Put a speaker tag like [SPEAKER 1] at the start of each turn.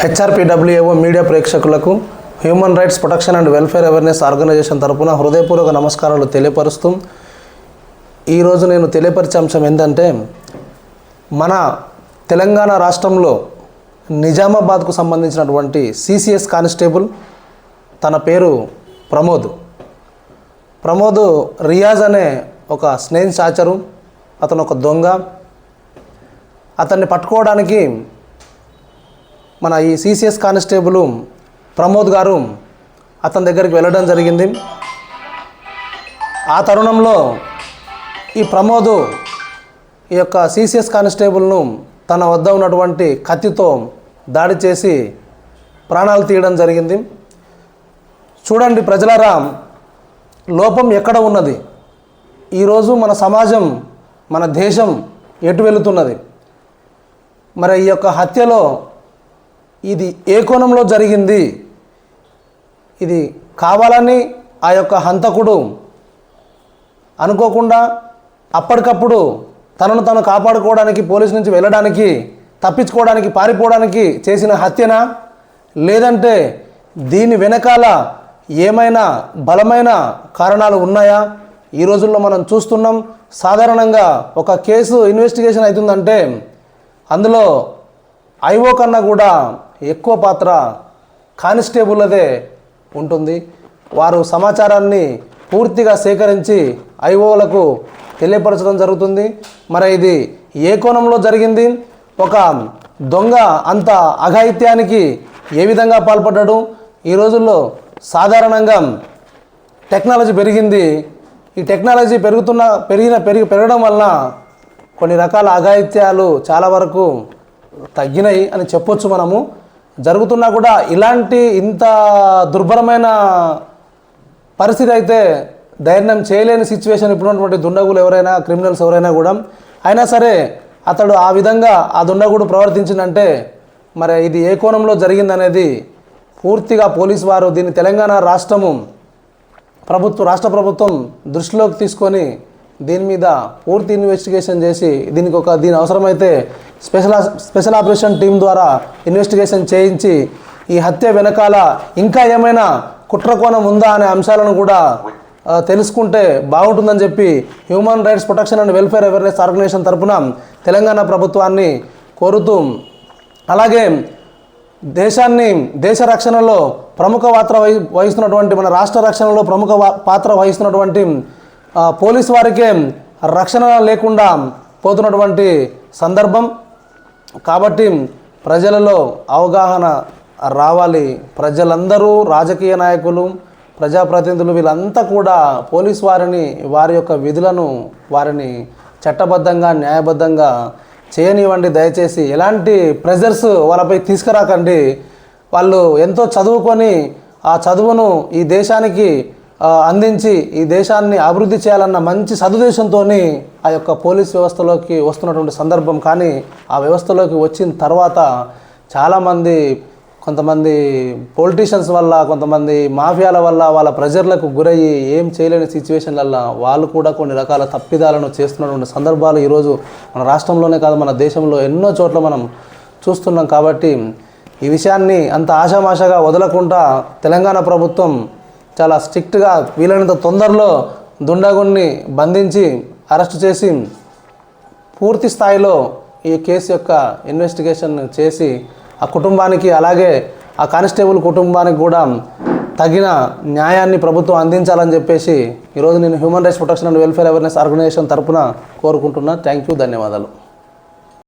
[SPEAKER 1] హెచ్ఆర్పిడబ్ల్యూఏఓ media ప్రేక్షకులకు human rights protection and welfare awareness organisation తరపున హృదయపూర్వక నమస్కారాలు తెలియపరుస్తూ ఈరోజు నేను తెలియపరిచే అంశం ఏంటంటే మన తెలంగాణ రాష్ట్రంలో నిజామాబాద్కు సంబంధించినటువంటి సిసిఎస్ కానిస్టేబుల్ తన పేరు ప్రమోద్. ప్రమోద్ రియాజ్ అనే ఒక స్నేహి చాచరు అతను ఒక దొంగ. అతన్ని పట్టుకోవడానికి మన ఈ సిసిఎస్ కానిస్టేబుల్ ప్రమోద్ గారు అతని దగ్గరికి వెళ్ళడం జరిగింది. ఆ తరుణంలో ఈ ప్రమోద్ ఈ యొక్క సిసిఎస్ కానిస్టేబుల్ను తన వద్ద ఉన్నటువంటి కత్తితో దాడి చేసి ప్రాణాలు తీయడం జరిగింది. చూడండి ప్రజలారా లోపం ఎక్కడ ఉన్నది? ఈరోజు మన సమాజం మన దేశం ఎటు వెళుతున్నది? మరి ఈ యొక్క హత్యలో ఇది ఏ కోణంలో జరిగింది? ఇది కావాలని ఆ యొక్క హంతకుడు అనుకోకుండా అప్పటికప్పుడు తనను తను కాపాడుకోవడానికి పోలీసు నుంచి వెళ్ళడానికి తప్పించుకోవడానికి పారిపోవడానికి చేసిన హత్యనా? లేదంటే దీని వెనకాల ఏమైనా బలమైన కారణాలు ఉన్నాయా? ఈ రోజుల్లో మనం చూస్తున్నాం సాధారణంగా ఒక కేసు ఇన్వెస్టిగేషన్ అవుతుందంటే అందులో ఐఓ కన్నా కూడా ఎక్కువ పాత్ర కానిస్టేబుల్లదే ఉంటుంది. వారు సమాచారాన్ని పూర్తిగా సేకరించి ఐఓలకు తెలియపరచడం జరుగుతుంది. మరి ఇది ఏ కోణంలో జరిగింది? ఒక దొంగ అంత అఘాయిత్యానికి ఏ విధంగా పాల్పడ్డాడు? ఈ రోజుల్లో సాధారణంగా టెక్నాలజీ పెరిగింది. ఈ టెక్నాలజీ పెరుగుతున్న పెరిగిన పెరిగి పెరగడం వలన కొన్ని రకాల అఘాయిత్యాలు చాలా వరకు తగ్గినాయి అని చెప్పొచ్చు మనము. జరుగుతున్నా కూడా ఇలాంటి ఇంత దుర్భరమైన పరిస్థితి అయితే ధైర్యం చేయలేని సిచ్యువేషన్ ఇప్పుడున్నటువంటి దుండగులు ఎవరైనా క్రిమినల్స్ ఎవరైనా కూడా. అయినా సరే అతడు ఆ విధంగా ఆ దుండగుడు ప్రవర్తించిందంటే మరి ఇది ఏ కోణంలో జరిగిందనేది పూర్తిగా పోలీసు వారు దీన్ని తెలంగాణ రాష్ట్రము ప్రభుత్వం రాష్ట్ర ప్రభుత్వం దృష్టిలోకి తీసుకొని దీని మీద పూర్తి ఇన్వెస్టిగేషన్ చేసి దీనికి ఒక దీని అవసరమైతే స్పెషల్ స్పెషల్ ఆపరేషన్ టీం ద్వారా ఇన్వెస్టిగేషన్ చేయించి ఈ హత్య వెనకాల ఇంకా ఏమైనా కుట్రకోణం ఉందా అనే అంశాలను కూడా తెలుసుకుంటే బాగుంటుందని చెప్పి human rights protection and welfare awareness organisation తరపున తెలంగాణ ప్రభుత్వాన్ని కోరుతూ అలాగే దేశాన్ని దేశ రక్షణలో ప్రముఖ పాత్ర వహి వహిస్తున్నటువంటి మన రాష్ట్ర రక్షణలో ప్రముఖ పాత్ర వహిస్తున్నటువంటి పోలీసు వారికే రక్షణ లేకుండా పోతున్నటువంటి సందర్భం. కాబట్టి ప్రజలలో అవగాహన రావాలి. ప్రజలందరూ రాజకీయ నాయకులు ప్రజాప్రతినిధులు వీళ్ళంతా కూడా పోలీస్ వారిని వారి యొక్క విధులను వారిని చట్టబద్ధంగా న్యాయబద్ధంగా చేయనివ్వండి. దయచేసి ఎలాంటి ప్రెజర్స్ వాళ్ళపై తీసుకురాకండి. వాళ్ళు ఎంతో చదువుకొని ఆ చదువును ఈ దేశానికి అందించి ఈ దేశాన్ని అభివృద్ధి చేయాలన్న మంచి సదుదేశంతో ఆ యొక్క పోలీస్ వ్యవస్థలోకి వస్తున్నటువంటి సందర్భం. కానీ ఆ వ్యవస్థలోకి వచ్చిన తర్వాత చాలామంది కొంతమంది పొలిటీషియన్స్ వల్ల కొంతమంది మాఫియాల వల్ల వాళ్ళ ప్రెజర్లకు గురయ్యి ఏం చేయలేని సిచ్యువేషన్లల్లో వాళ్ళు కూడా కొన్ని రకాల తప్పిదాలను చేస్తున్నటువంటి సందర్భాలు ఈరోజు మన రాష్ట్రంలోనే కాదు మన దేశంలో ఎన్నో చోట్ల మనం చూస్తున్నాం. కాబట్టి ఈ విషయాన్ని అంత ఆషామాషగా వదలకుండా తెలంగాణ ప్రభుత్వం చాలా స్ట్రిక్ట్గా వీలైనంత తొందరలో దుండగుణ్ణి బంధించి అరెస్ట్ చేసి పూర్తి స్థాయిలో ఈ కేసు యొక్క ఇన్వెస్టిగేషన్ చేసి ఆ కుటుంబానికి అలాగే ఆ కానిస్టేబుల్ కుటుంబానికి కూడా తగిన న్యాయాన్ని ప్రభుత్వం అందించాలని చెప్పేసి ఈరోజు నేను human rights protection and welfare awareness organisation తరపున కోరుకుంటున్నా. థ్యాంక్ యూ ధన్యవాదాలు.